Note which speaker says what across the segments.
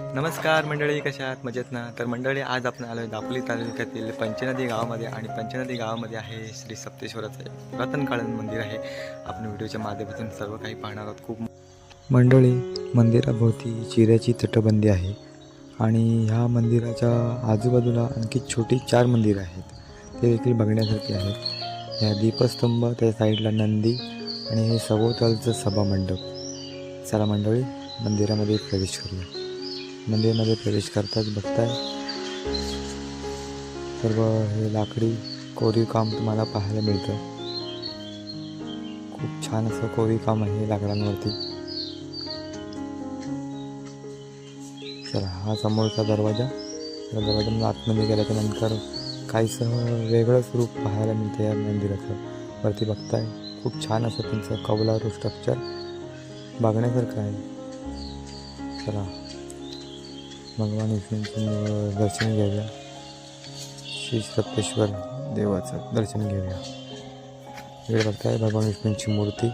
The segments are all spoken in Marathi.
Speaker 1: नमस्कार मंडळी कशा आहात? मजेत ना? तर मंडळी आज आपण आलो आहे दापोली तालुक्यातील पंचनदी गावामध्ये आणि पंचनदी गावामध्ये आहे श्री सप्तेश्वराचं रतनकाळन मंदिर आहे. आपण व्हिडिओच्या माध्यमातून सर्व काही पाहणार आहोत. खूप मंडळी मंदिराभोवती चिऱ्याची तटबंदी आहे आणि ह्या मंदिराच्या आजूबाजूला आणखी छोटी चार मंदिरं आहेत. ते देखील बघण्यासारखी आहेत. ह्या दीपस्तंभ त्या साईडला नंदी आणि हे सभोवतालचं सभामंडप. चला मंडळी मंदिरामध्ये प्रवेश करूया. मंदिरामध्ये प्रवेश करताच बघताय. सर्व हे लाकडी कोरीव काम तुम्हाला पाहायला मिळतं. खूप छान असं कोरीव काम आहे लाकडांवरती. चला हा समोरचा दरवाजा. या दरवाजामध्ये आतमध्ये गेल्याच्यानंतर काहीसं वेगळंच रूप पाहायला मिळतं या मंदिराचं. वरती बघताय खूप छान असं त्यांचं कौलारू स्ट्रक्चर बघण्यासारखं आहे. चला. भगवान विष्णूंचं दर्शन घ्याव्या श्री सप्तेश्वर देवाचं दर्शन घ्याव्या इकडे बघताय भगवान विष्णूंची मूर्ती.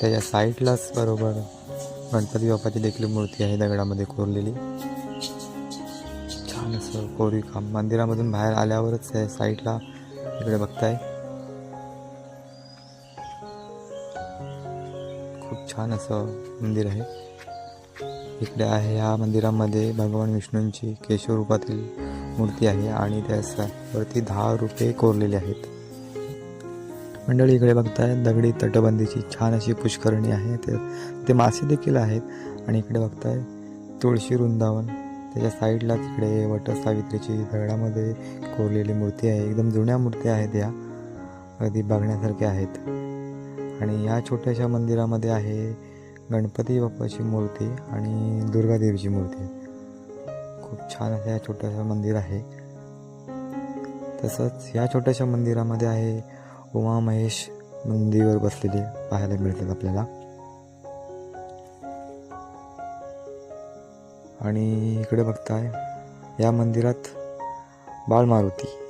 Speaker 1: त्याच्या साईडलाच बरोबर गणपती बाप्पाची देखील मूर्ती आहे दगडामध्ये कोरलेली. छान असं कोरीव काम मंदिरामधून बाहेर आल्यावरच त्या साईडला. इकडे बघताय. खूप छान असं मंदिर आहे. इकडे आहे ह्या मंदिरामध्ये भगवान विष्णूंची केशव रूपातील मूर्ती आहे आणि त्या वरती दहा रुपये कोरलेले आहेत. मंडळी इकडे बघताय दगडी तटबंदीची छान अशी पुष्करणी आहे. ते ते मासे देखील आहेत. आणि इकडे बघताय तुळशी वृंदावन. त्याच्या साईडला तिकडे वट सावित्रीची दगडामध्ये कोरलेली मूर्ती आहे. एकदम जुन्या मूर्ती आहेत या. अगदी बघण्यासारख्या आहेत. आणि या छोट्याशा मंदिरामध्ये आहे गणपती बाप्पाची मूर्ती आणि दुर्गादेवीची मूर्ती. खूप छान असं या छोट्याशा मंदिर आहे. तसंच या छोट्याशा मंदिरामध्ये आहे उमा महेश मंदिरवर बसलेले पाहायला मिळतात आपल्याला. आणि इकडे बघताय या मंदिरात बाळ मारुती